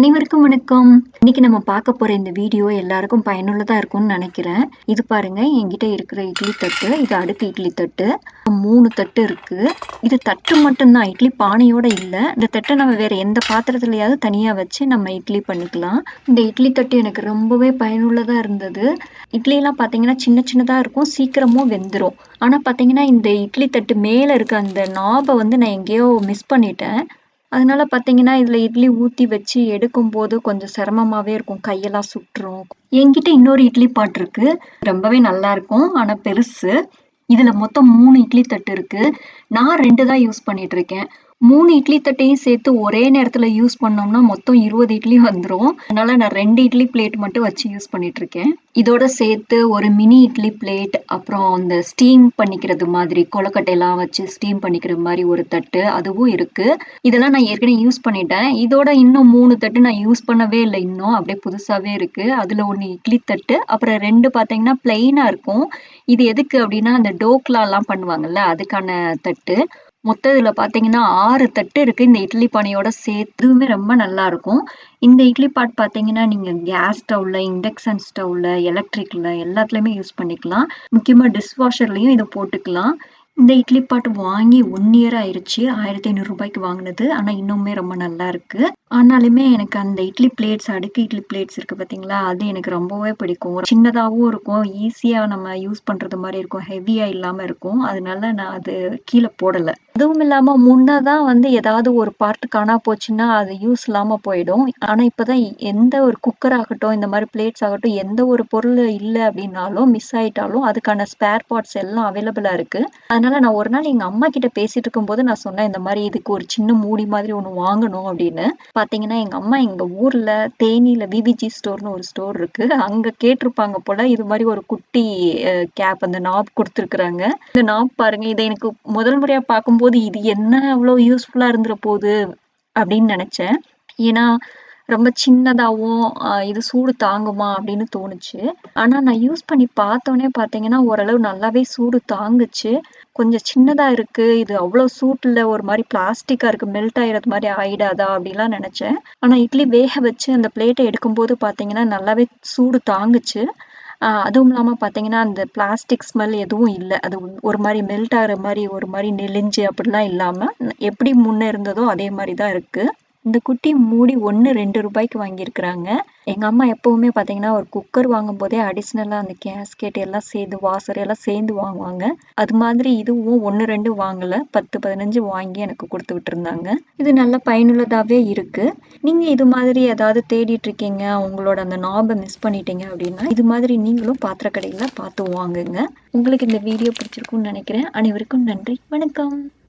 அனைவருக்கும் வணக்கம். இன்னைக்கு நம்ம பார்க்க போற இந்த வீடியோ எல்லாருக்கும் பயனுள்ளதா இருக்கும்னு நினைக்கிறேன். இது பாருங்க என்கிட்ட இருக்கிற இட்லி தட்டு இது அடுக்கு இட்லி தட்டு மூணு தட்டு இருக்கு. இது தட்டு மட்டும்தான் இட்லி பானையோட இல்ல. இந்த தட்டை நம்ம வேற எந்த பாத்திரத்துலயாவது தனியா வச்சு நம்ம இட்லி பண்ணிக்கலாம். இந்த இட்லி தட்டு எனக்கு ரொம்பவே பயனுள்ளதா இருந்தது. இட்லி எல்லாம் பாத்தீங்கன்னா சின்ன சின்னதா இருக்கும் சீக்கிரமும் வெந்துடும் ஆனா பாத்தீங்கன்னா இந்த இட்லி தட்டு மேல இருக்க அந்த நாபை வந்து நான் எங்கேயோ மிஸ் பண்ணிட்டேன். அதனால பார்த்தீங்கன்னா, இதுல இட்லி ஊத்தி வச்சு எடுக்கும்போது கொஞ்சம் சிரமமாவே இருக்கும். கையெல்லாம் சுட்டுரும். என்கிட்ட இன்னொரு இட்லி பாட் இருக்கு. ரொம்பவே நல்லா இருக்கும். ஆனா பெருசு. இதுல மொத்தம் 3 இட்லி தட்டு இருக்கு. நான் 2 தான் யூஸ் பண்ணிட்டு இருக்கேன். 3 இட்லி தட்டையும் சேர்த்து ஒரே நேரத்துல யூஸ் பண்ணோம்னா மொத்தம் 20 இட்லி வந்துரும். அதனால நான் 2 இட்லி பிளேட் மட்டும் வச்சு யூஸ் பண்ணிட்டு இருக்கேன். இதோட சேர்த்து ஒரு மினி இட்லி பிளேட், அப்புறம் அந்த ஸ்டீம் பண்ணிக்கிறது மாதிரி கொழுக்கட்டைலாம் வச்சு ஸ்டீம் பண்ணிக்கிற மாதிரி ஒரு தட்டு அதுவும் இருக்கு. இதெல்லாம் நான் ஏற்கனவே யூஸ் பண்ணிட்டேன். இதோட இன்னும் 3 தட்டு நான் யூஸ் பண்ணவே இல்ல இன்னும். அப்படியே புதுசாவே இருக்கு. அதுல 1 இட்லி தட்டு, அப்புறம் 2 பார்த்தீங்கன்னா பிளெயினா இருக்கும். இது எதுக்கு அப்படின்னா, அந்த டோக்லாலாம் பண்ணுவாங்கல்ல, அதுக்கான தட்டு. மொத்தம் இதுல பார்த்தீங்கன்னா ஆறு தட்டு இருக்கு. இந்த இட்லி பானையோட சேர்த்துமே ரொம்ப நல்லா இருக்கும். இந்த இட்லி பாட் பார்த்தீங்கன்னா, நீங்க கேஸ் ஸ்டவ்ல, இண்டக்ஷன் ஸ்டவ்வில் எலக்ட்ரிக்ல எல்லாத்துலேயுமே யூஸ் பண்ணிக்கலாம். முக்கியமா டிஷ் வாஷர்லயும் போட்டுக்கலாம். இந்த இட்லி பாட் வாங்கி 1 இயர் ஆயிருச்சு. ரூ. 1500 வாங்குனது. ஆனா இன்னுமே ரொம்ப நல்லா இருக்கு. ஆனாலுமே எனக்கு அந்த இட்லி பிளேட்ஸ், அடுக்கு இட்லி பிளேட்ஸ் இருக்கு பார்த்தீங்களா, அது எனக்கு ரொம்பவே பிடிக்கும். சின்னதாவும் இருக்கும். ஈஸியா நம்ம யூஸ் பண்றது மாரி இருக்கும். ஹெவியா இல்லாம இருக்கும். அதனால நான் அது கீழ போடல. அதுவும் இல்லாம முன்னதான் வந்து ஏதாவது ஒரு பார்ட் காணா போச்சுன்னா, அது யூஸ் இல்லாம போயிடும். ஆனா இப்பதான் எந்த ஒரு குக்கர் ஆகட்டும், இந்த மாரி பிளேட்ஸ் ஆகட்டும், எந்த ஒரு பொருள் இல்ல அப்படின்னாலும், மிஸ் ஆயிட்டாலும் அதுக்கான ஸ்பேர் பார்ட்ஸ் எல்லாம் அவைலபிளா இருக்கு. அதனால நான் ஒரு நாள் எங்க அம்மா கிட்ட பேசிட்டு இருக்கும்போது நான் சொன்னேன், இந்த மாதிரி இதுக்கு ஒரு சின்ன மூடி மாதிரி ஒண்ணு வாங்கணும் அப்படின்னு. பார்த்தீங்கன்னா, எங்க அம்மா எங்க ஊர்ல தேனியில விவிஜி ஸ்டோர்னு ஒரு ஸ்டோர் இருக்கு. அங்க கேட்டிருப்பாங்க போல. இது மாதிரி ஒரு குட்டி கேப் அந்த நாப் கொடுத்துருக்குறாங்க இந்த நாப் பாருங்க. இதை எனக்கு முதல் முறையா பார்க்கும்போது, இது என்ன அவ்வளோ யூஸ்ஃபுல்லா இருந்துற போகுது அப்படின்னு நினைச்சேன் ஏன்னா, ரொம்ப சின்னதாவும், இது சூடு தாங்குமா அப்படின்னு தோணுச்சு. ஆனா நான் யூஸ் பண்ணி பார்த்தோன்னே பார்த்தீங்கன்னா, ஓரளவு நல்லாவே சூடு தாங்குச்சு. கொஞ்சம் சின்னதா இருக்கு. இது அவ்வளோ சூட்டுல ஒரு மாதிரி பிளாஸ்டிக்கா இருக்கு. மெல்ட் ஆயிறது மாதிரி ஆயிடாதா அப்படிலாம் நினச்சேன் ஆனா இட்லி வேக வச்சு அந்த பிளேட்டை எடுக்கும்போது பார்த்தீங்கன்னா, நல்லாவே சூடு தாங்குச்சு. அதுவும் இல்லாமல் பார்த்தீங்கன்னா, அந்த பிளாஸ்டிக் ஸ்மெல் எதுவும் இல்லை அது ஒரு மாதிரி மெல்ட் ஆகிற மாதிரி ஒரு மாதிரி நெளிஞ்சு அப்படிலாம் இல்லாமல் எப்படி முன்னே இருந்ததோ அதே மாதிரி தான் இருக்குது இந்த குட்டி மூடி ஒண்ணு ரூ. 2 வாங்கியிருக்கிறாங்க. எங்க அம்மா எப்பவுமே பார்த்தீங்கன்னா, ஒரு குக்கர் வாங்கும்போதே அடிஷனலா அந்த கேஸ்கெட் எல்லாம் சேர்ந்து, வாசர் எல்லாம் சேர்ந்து வாங்குவாங்க. அது மாதிரி இதுவும் 1, 2 வாங்கல. 10, 15 வாங்கி எனக்கு குடுத்து விட்டுருந்தாங்க. இது நல்ல பயனுள்ளதாவே இருக்கு. நீங்க இது மாதிரி ஏதாவது தேடிட்டுருக்கீங்க, உங்களோட அந்த நாப மிஸ் பண்ணிட்டீங்க அப்படின்னா, இது மாதிரி நீங்களும் பாத்திர கடையில பார்த்து வாங்குங்க. உங்களுக்கு இந்த வீடியோ பிடிச்சிருக்கும்னு நெனைக்கிறேன். அனைவருக்கும் நன்றி. வணக்கம்.